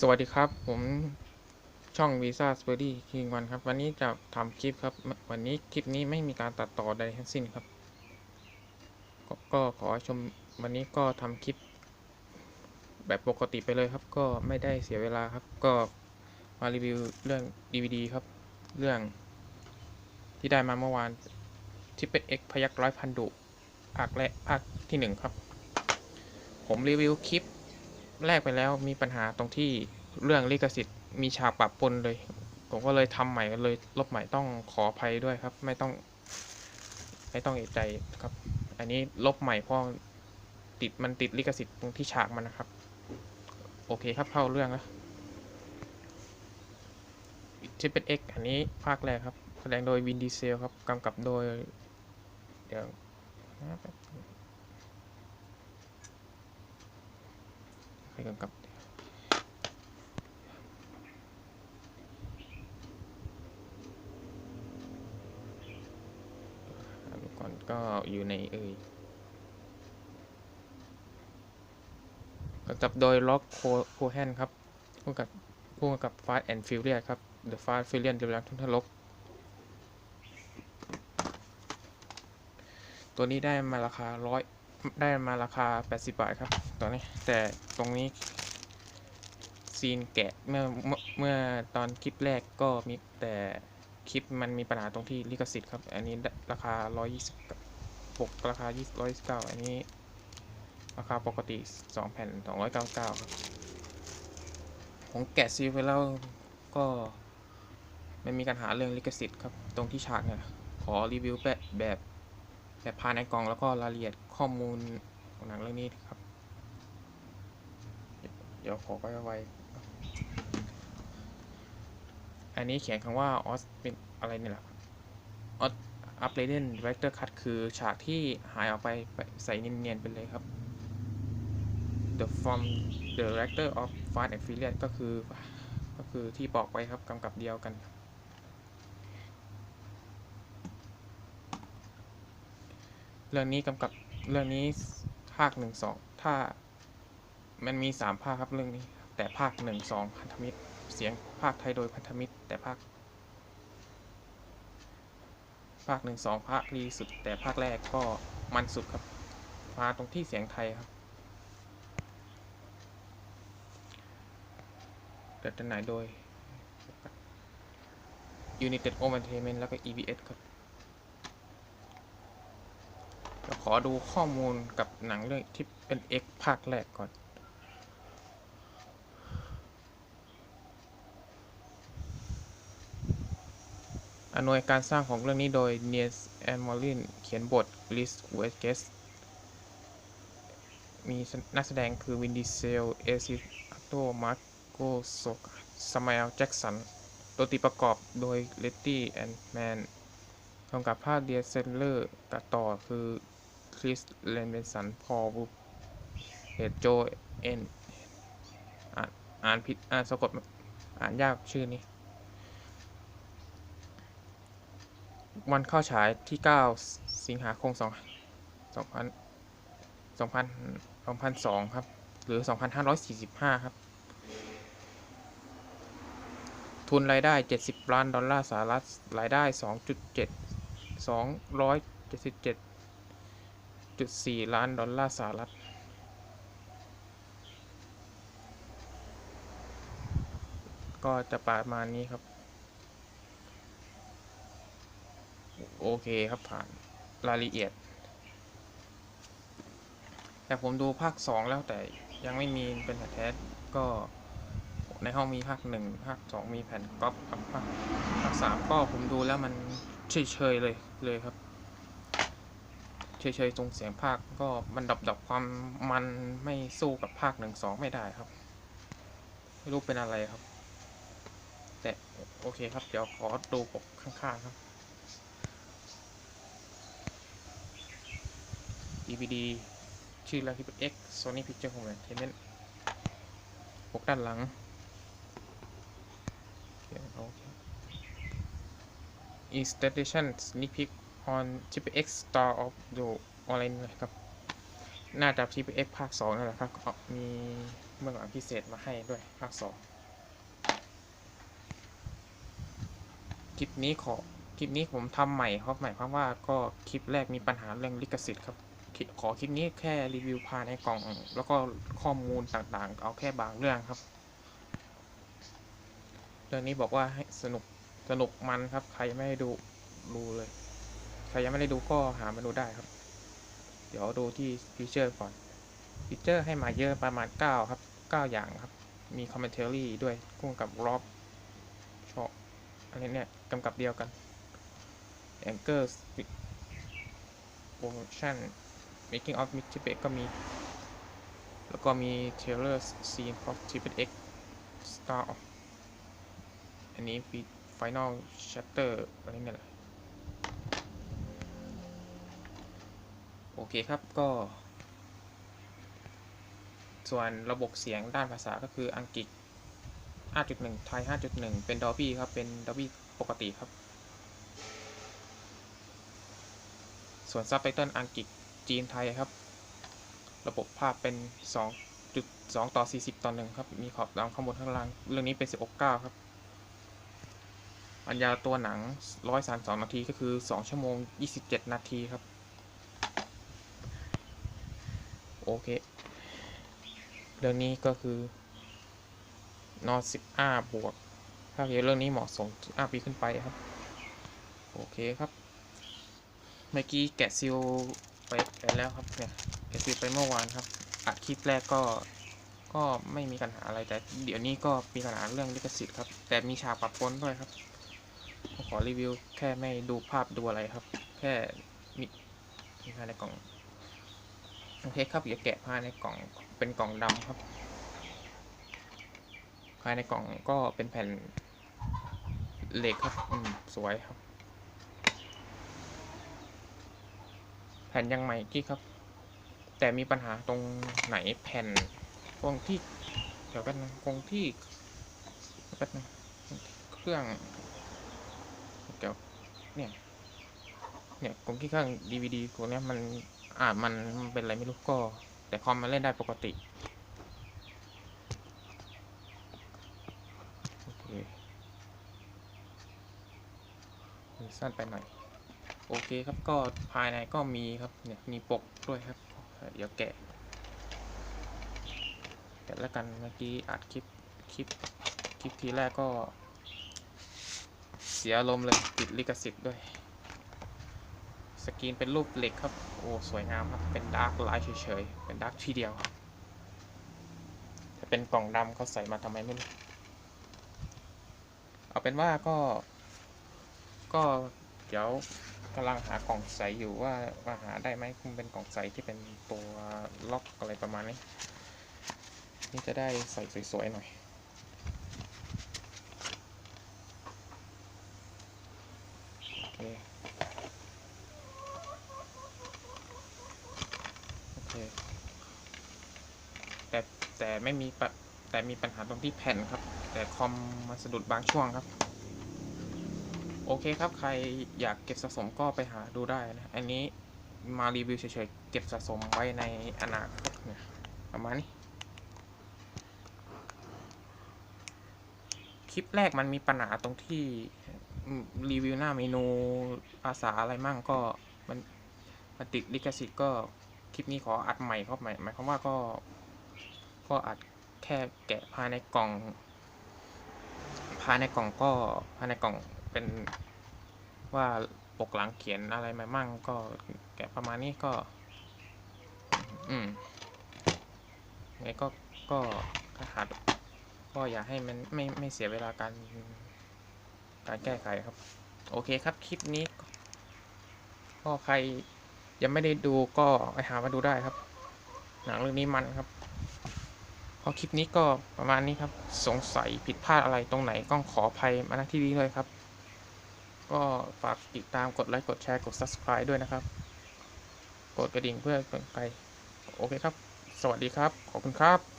สวัสดีครับ ผมช่อง Visa s p u r d y King วันครับ วันนี้จะทำคลิปครับ วันนี้คลิปนี้ไม่มีการตัดต่อใดทั้งสิ้นครับก็ก็ขอชมวันนี้ก็ทำคลิป แบบปกติไปเลยครับ ก็ไม่ได้เสียเวลาครับ ก็มารีวิวเรื่อง DVD ครับ เรื่องที่ได้มาเมื่อวานที่เป็น X พยักร้อยพันดุภาคแรกภาคที่หนึ่งครับ ผมรีวิวคลิป แรกไปแล้วมีปัญหาตรงที่เรื่องลิขสิทธิ์มีฉากปะปนเลย ผมก็เลยทำใหม่เลยลบใหม่ต้องขออภัยด้วยครับ ไม่ต้อง ไม่ต้องเอะใจครับ อันนี้ลบใหม่เพราะติดมันติดลิขสิทธิ์ตรงที่ฉากมันนะครับ โอเคครับเข้าเรื่องแล้วที่เป็น X อันนี้ภาคแรกครับ แสดงโดยวินดีเซลครับกำกับโดย เดี๋ยว นะแป๊บนึงใครกำกับดูก่อนก็อยู่ในเอ่ยกำกับโดยล็อกโคโคแฮนครับผู้กับผู้กำกับ Fast and Furious ครับ The Fast Furious เดือดทุนทรกตัวนี้ได้มาราคาร้อย ได้มาราคา 80 บาทครับตัวนี้ แต่ตรงนี้ ซีนแกะเมื่อเมื่อตอนคลิปแรกก็มีแต่คลิปมันมีปัญหาตรงที่ลิขสิทธิ์ครับ อันนี้ราคา 120ปกราคา20 129 อันนี้ ราคาปกติ 2 แผ่น 299 ครับ ผมแกะซีไปแล้วก็ไม่มีปัญหาเรื่องลิขสิทธิ์ครับ ตรงที่ฉากเนี่ยขอรีวิวแบบแบบ แบบภายในกล่องแล้วก็รายละเอียดข้อมูลของหนังเรื่องนี้ครับ เดี๋ยวขอไปไว้อันนี้เขียนคำว่าออสเป็นอะไรนี่แหละออสอัปเลเดตเวกเตอร์คัตคือฉากที่หายออกไปไปใส่เนียนๆไปเลยครับ The from the director of Fast and Furious ก็คือก็คือที่บอกไว้ครับกำกับเดียวกัน เรื่องนี้กำกับเรื่องนี้ภาคหนึ่งสองถ้ามันมีสามภาคครับเรื่องนี้ แต่ภาคหนึ่งสองพันธมิตร เสียงภาคไทยโดยพันธมิตร แต่ภาค ภาคหนึ่งสองภาคดีสุด แต่ภาคแรกก็มันสุดครับ มาตรงที่เสียงไทยครับเดินจำหน่ายโดย United Entertainment แล้วก็ EBS ครับเดี๋ยว ขอดูข้อมูลกับหนังเรื่องที่เป็น X ภาคแรกก่อน อนวยการสร้างของเรื่องนี้โดยเนียสแอนมอลินเขียนบทลิสเวสเกสมีนักแสดงคือวินดีเซล เอซิอัตโตมาร์โกโซสมา l ลแจ็กสันตัวตีประกอบโดยเลตตี้แอนด์แมนกำกับภาคเดียเซนเลอร์ตัดต่อคือ คริสเลนเบนสัน พอลบุเฮดโจ เอ็น อ่านผิด อ่านสะกด อ่านยากชื่อนี้ วันเข้าฉายที่ 9 สิงหาคม 2 2000 2000 2002ครับ หรือ 2545 ครับ ทุนรายได้ 70 ล้าน ดอลลาร์สหรัฐ รายได้ 2.7 277.4ล้านดอลลาร์สหรัฐ ก็จะประมาณนี้ครับ โอเคครับผ่านรายละเอียด แต่ผมดูภาคสองแล้วแต่ยังไม่มีเป็นแท้ก็ในห้องมีภาคหนึ่งภาคสองมีแผ่นก๊อปกับภาคภาคสามก็ผมดูแล้วมันเฉยๆเลยเลยครับ เฉยๆตรงเสียงภาคก็มันดับดับความมันไม่สู้กับภาคหนึ่งสองไม่ได้ครับ ไม่รู้เป็นอะไรครับ แต่โอเคครับ เดี๋ยวขอดูปกข้างๆครับ DVD ชื่อเรื่องที่เป็น X Sony Picture Home Entertainment ปกด้านหลังโอเค Installation Sneak Peek on GPX Star of the Online นะครับ น่าจะ GPX ภาค2นั่นแหละครับมีเบื้องหลังพิเศษมาให้ด้วยภาคสองคลิปนี้ขอคลิปนี้ผมทำใหม่ครับหมายความว่าก็คลิปแรกมีปัญหาเรื่องลิขสิทธิ์ครับขอคลิปนี้แค่รีวิวภายในกล่อง แล้วก็ข้อมูลต่างๆ เอาแค่บางเรื่องครับ เรื่องนี้บอกว่าให้สนุกสนุกมันครับ ใครไม่ได้ดูดูเลย ใครยังไม่ได้ดูก็หามาดูได้ครับ เดี๋ยวดูที่ฟีเจอร์ก่อนฟีเจอร์ให้มาเยอะประมาณ 9 ครับ 9 อย่างครับ มีคอมเมนเทอรี่ด้วยคู่กับร็อบชออันนี้เนี่ยกำกับเดียวกัน Anchor Promotion Making of Mix Tibet ก็มี แล้วก็มี Trailer Scene of Tibet X Star of อันนี้ Final Chapter อะไรเนี่ยแหละ อเคครับก็ ส่วนระบบเสียงด้านภาษาก็คืออังกฤษ 5.1 ไทย 5.1 เป็น Dolby ครับ เป็น Dolby ปกติครับ ส่วนซับไตเติลอังกฤษจีนไทยครับ ระบบภาพเป็น 2.2 ต่อ 40 ต่อ 1 ครับ มีขอบดำข้างบนข้างล่าง เรื่องนี้เป็น 16.9 ครับอันยาตัวหนัง 132 นาทีก็คือ 2 ชั่วโมง 27 นาทีครับ โอเค เรื่องนี้ก็คือนอ15บวก ภาพยนตร์เรื่องนี้เหมาะสม15ปีขึ้นไปครับ โอเคครับ เมื่อกี้แกะซิลไปไปแล้วครับเนี่ยแกะซิลไปเมื่อวานครับ อัดคลิปแรกก็ก็ไม่มีปัญหาอะไรแต่เดี๋ยวนี้ก็มีปัญหาเรื่องลิขสิทธิ์ครับ แต่มีฉากปรับปนด้วยครับ ขอรีวิวแค่ไม่ดูภาพดูอะไรครับ แค่มีมีภายในกล่อง โอเคครับอย่าแกะภายในกล่องเป็นกล่องดำครับ ภายในกล่องก็เป็นแผ่นเหล็กครับอืมสวยครับ แผ่นยังใหม่กี้ครับ แต่มีปัญหาตรงไหนแผ่นตรงที่เดี๋ยวกันนะตรงที่แป๊บนึงเครื่องเดี๋ยวเนี่ยเนี่ยตรงที่ข้าง DVD ตรงนี้มัน อ่ามันมันเป็นอะไรไม่รู้ก็ แต่คอมมันเล่นได้ปกติโอเคมีสั้นไปหน่อยโอเคครับก็ภายในก็มีครับเนี่ยมีปกด้วยครับ เดี๋ยวแกะแกะแล้วกันเมื่อกี้อัดคลิปคลิปคลิปทีแรกก็ เสียอารมณ์เลยติดลิขสิทธิ์ด้วย สกรีนเป็นรูปเหล็กครับ โอ้ สวยงามครับ เป็นดาร์กไลท์เฉยๆ เป็นดาร์กทีเดียวครับแต่เป็นกล่องดำเขาใส่มาทำไมไม่รู้ เอาเป็นว่าก็ ก็เดี๋ยวกำลังหากล่องใสอยู่ว่าว่าหาได้ไหมคงเป็นกล่องใสที่เป็นตัวล็อกอะไรประมาณนี้ นี่จะได้ใส่สวยๆหน่อย โอเค โอเค แต่แต่ ไม่มีปะแต่มีปัญหาตรงที่แผ่นครับ แต่คอมมาสะดุดบางช่วงครับ โอเคครับใครอยากเก็บสะสมก็ไปหาดูได้นะ อันนี้มารีวิวเฉยๆเก็บสะสมไว้ในอนาคตเนี่ยประมาณนี้ คลิปแรกมันมีปัญหาตรงที่รีวิวหน้าเมนูภาษาอะไรมั่งก็มันมันติดลิขสิทธิ์ก็คลิปนี้ขออัดใหม่เข้าใหม่หมายความว่าก็ ก็อัดแค่แกะภายในกล่อง ภายในกล่องก็ภายในกล่องเป็นว่าปกหลังเขียนอะไรมามั่งก็แกะประมาณนี้ก็ อืมไงก็ก็ถ้าหาก็อย่าให้มันไม่ไม่เสียเวลาการการแก้ไขครับ โอเคครับคลิปนี้ ก็ใครยังไม่ได้ดูก็ไปหามาดูได้ครับ หนังเรื่องนี้มันครับ พอคลิปนี้ก็ประมาณนี้ครับ สงสัยผิดพลาดอะไรตรงไหนก็ขออภัยมาณที่นี้เลยครับ ก็ฝากติดตามกดไลค์กดแชร์กด subscribe ด้วยนะครับ กดกระดิ่งเพื่อเป็นไปโอเคครับ สวัสดีครับ ขอบคุณครับ